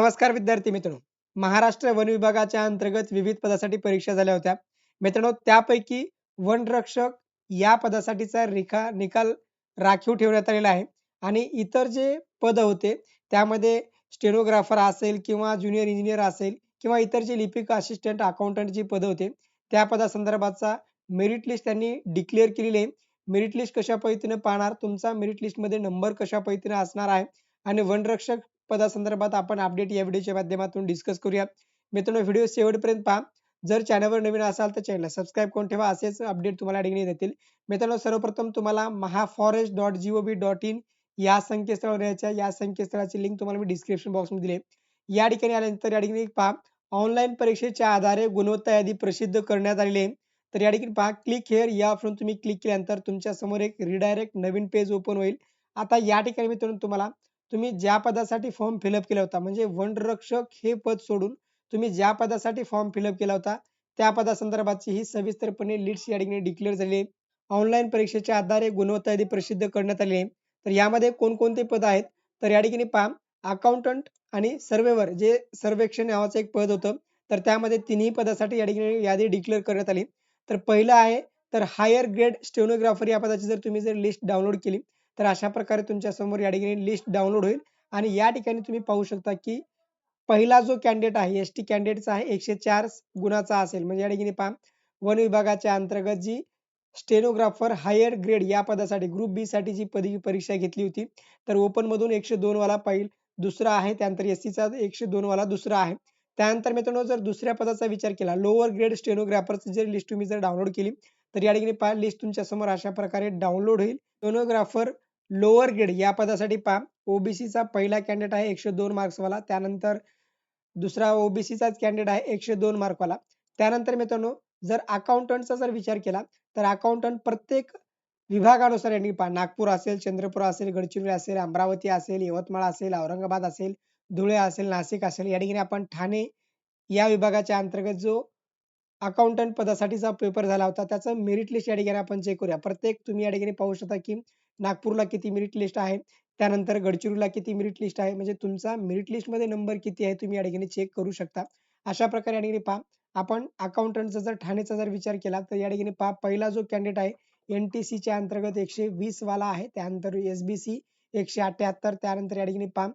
नमस्कार विद्यार्थी मित्रांनो. महाराष्ट्र वन विभागाच्या अंतर्गत विविध पदासाठी परीक्षा झाल्या होत्या. मित्रांनो त्यापैकी वनरक्षक या पदासाठीचा रेखा निकाल राखीव ठेवण्यात आलेला आहे. आणि इतर जे पद होते त्यामध्ये स्टेनोग्राफर असेल किंवा ज्युनियर इंजिनियर असेल किंवा इतर जे लिपिक असिस्टंट अकाउंटंट जी पदं होते त्या पदासंदर्भातचा मेरिट लिस्ट त्यांनी डिक्लेअर केलेली आहे. मेरिट लिस्ट कशा पद्धतीने पाहणार? तुमचा मेरिट लिस्टमध्ये नंबर कशा पद्धतीने असणार आहे? आणि वनरक्षक पदासंदर्भात आपण अपडेट या व्हिडिओच्या माध्यमातून डिस्कस करूया मित्रांनो व्हिडिओ शेवटपर्यंत पहा. जर चॅनलवर नवीन असाल तर चॅनलला सबस्क्राईब करून ठेवा. असेच अपडेट तुम्हाला ठिकाणी देतील मित्रांनो सर्वप्रथम तुम्हाला mahaforest dot gov dot in या संकेतस्थळावर यायच्या या संकेतस्थळाची लिंक तुम्हाला मी डिस्क्रिप्शन बॉक्समध्ये दिले या ठिकाणी आल्यानंतर या ठिकाणी पहा. ऑनलाईन परीक्षेच्या आधारे गुणवत्ता यादी प्रसिद्ध करण्यात आलेली आहे. तर या ठिकाणी पहा. क्लिक हेअर या ऑप्शन तुम्ही क्लिक केल्यानंतर तुमच्यासमोर एक रिडायरेक्ट नवीन पेज ओपन होईल. आता या ठिकाणी मित्रांनो तुम्हाला तुम्ही ज्या पदासाठी फॉर्म फिलअप केला होता म्हणजे वनरक्षक हे पद सोडून तुम्ही ज्या पदासाठी फॉर्म फिलअप केला होता त्या पदासंदर्भातची ही सविस्तरपणे लीड्स या ठिकाणी डिक्लेअर झाली आहे. ऑनलाईन परीक्षेच्या आधारे गुणवत्ता यादी प्रसिद्ध करण्यात आली आहे. तर यामध्ये कोणकोणते पद आहेत? तर या ठिकाणी पहा अकाउंटंट आणि सर्वेवर जे सर्वेक्षण नावाचं एक पद होतं तर त्यामध्ये तिन्ही पदासाठी या ठिकाणी यादी डिक्लेअर करण्यात आली. तर पहिलं आहे तर हायर ग्रेड स्टेनोग्राफर या पदाची जर तुम्ही जर लिस्ट डाउनलोड केली तर अशा प्रकारे तुमच्यासमोर या ठिकाणी लिस्ट डाउनलोड होईल. आणि या ठिकाणी तुम्ही पाहू शकता की पहिला जो कॅन्डिडेट आहे एस टी कॅन्डिडेटचा आहे एकशे चार गुणाचा असेल. म्हणजे या ठिकाणी पहा वन विभागाच्या अंतर्गत जी स्टेनोग्राफर हायर ग्रेड या पदासाठी ग्रुप बी साठी जी पदवी परीक्षा घेतली होती तर ओपन मधून एकशे दोन वाला पहिल. दुसरा आहे त्यानंतर एस चा एकशे दोन वाला दुसरा आहे. त्यानंतर मित्रांनो जर दुसऱ्या पदाचा विचार केला लोअर ग्रेड स्टेनोग्राफरची जर लिस्ट तुम्ही जर डाउनलोड केली तर या ठिकाणी पहा लिस्ट तुमच्यासमोर अशा प्रकारे डाउनलोड होईल. स्टेनोग्राफर लोअर ग्रेड या पदासाठी पहा. ओबीसीचा पहिला कॅन्डिडेट आहे एकशे दोन मार्क्सवाला त्यानंतर दुसरा ओबीसीचाच कॅन्डिडेट आहे एकशे दोन मार्कवाला त्यानंतर मित्रांनो जर अकाउंटंटचा जर विचार केला तर अकाउंटंट प्रत्येक विभागानुसार यांनी पहा. नागपूर असेल चंद्रपूर असेल गडचिरोली असेल अमरावती असेल यवतमाळ असेल औरंगाबाद असेल धुळे असेल नाशिक असेल या ठिकाणी आपण ठाणे या विभागाच्या अंतर्गत जो अकाउंटंट पदासाठीचा पेपर झाला होता त्याचं मेरिट लिस्ट या ठिकाणी आपण चेक करूया. प्रत्येक तुम्ही या ठिकाणी पाहू शकता की नागपूरला किती मेरिट लिस्ट आहे? त्यानंतर गडचिरोलीला किती मेरिट लिस्ट आहे? म्हणजे तुमचा मेरिट लिस्टमध्ये नंबर किती आहे? तुम्ही या ठिकाणी चेक करू शकता. अशा प्रकारे या ठिकाणी पहा. आपण अकाउंटंटचा जर ठाणेचा जर विचार केला तर या ठिकाणी पहा. पहिला जो कॅन्डिडेट आहे एनटीसी च्या अंतर्गत एकशे वीस वाला आहे. त्यानंतर एसबीसी एकशे अठ्याहत्तर त्यानंतर या ठिकाणी पहा.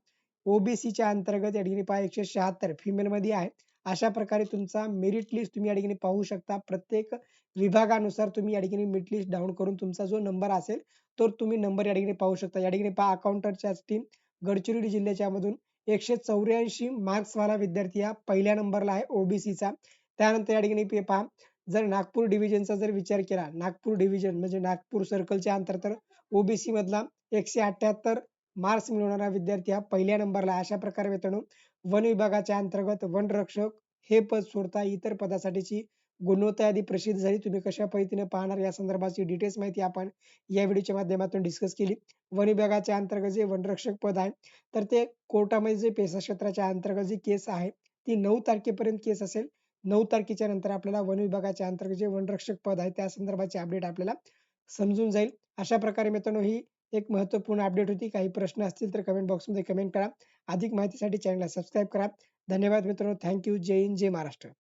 ओबीसीच्या अंतर्गत या ठिकाणी पहा एकशे शहात्तर फिमेल मध्ये आहे. अशा प्रकारे तुमचा मेरिट लिस्ट तुम्ही या ठिकाणी पाहू शकता. प्रत्येक विभागानुसार तुम्ही या ठिकाणी मेरिट लिस्ट डाउन करून तुमचा जो नंबर असेल तर तुम्ही नंबर या ठिकाणी पाहू शकता. या ठिकाणी पहा अकाउंटंटच्या असतील गडचिरोली जिल्ह्याच्या मधून एकशे चौऱ्याऐंशी मार्क्स वाला विद्यार्थी हा पहिल्या नंबरला आहे ओबीसीचा त्यानंतर या ठिकाणी पहा जर नागपूर डिव्हिजनचा जर विचार केला नागपूर डिव्हिजन म्हणजे नागपूर सर्कलच्या अंतर तर ओबीसी मधला एकशे अठ्याहत्तर मार्क्स मिळवणारा विद्यार्थी हा पहिल्या नंबरला अशा प्रकारे मित्रांनो वन विभागाच्या अंतर्गत वनरक्षक हे पद सोडता इतर पदासाठीची गुणवत्ता यादी प्रसिद्ध झाली. तुम्ही कशा पद्धतीने पाहणार या संदर्भाची डिटेल्स माहिती आपण या व्हिडिओच्या माध्यमातून डिस्कस केली. वन विभागाच्या अंतर्गत जे वनरक्षक पद आहे तर ते कोर्टामध्ये जे पेसा क्षेत्राच्या अंतर्गत जी केस आहे ती नऊ तारखेपर्यंत केस असेल. नऊ तारखेच्या नंतर आपल्याला वन विभागाच्या अंतर्गत जे वनरक्षक पद आहे त्या संदर्भाचे अपडेट आपल्याला समजून जाईल. अशा प्रकारे मित्रांनो ही एक महत्त्वपूर्ण अपडेट होती. काही प्रश्न असतील तर कमेंट बॉक्समध्ये कमेंट करा. अधिक माहितीसाठी चॅनलला सबस्क्राईब करा. धन्यवाद मित्रांनो. थँक्यू जय हिंद जय महाराष्ट्र.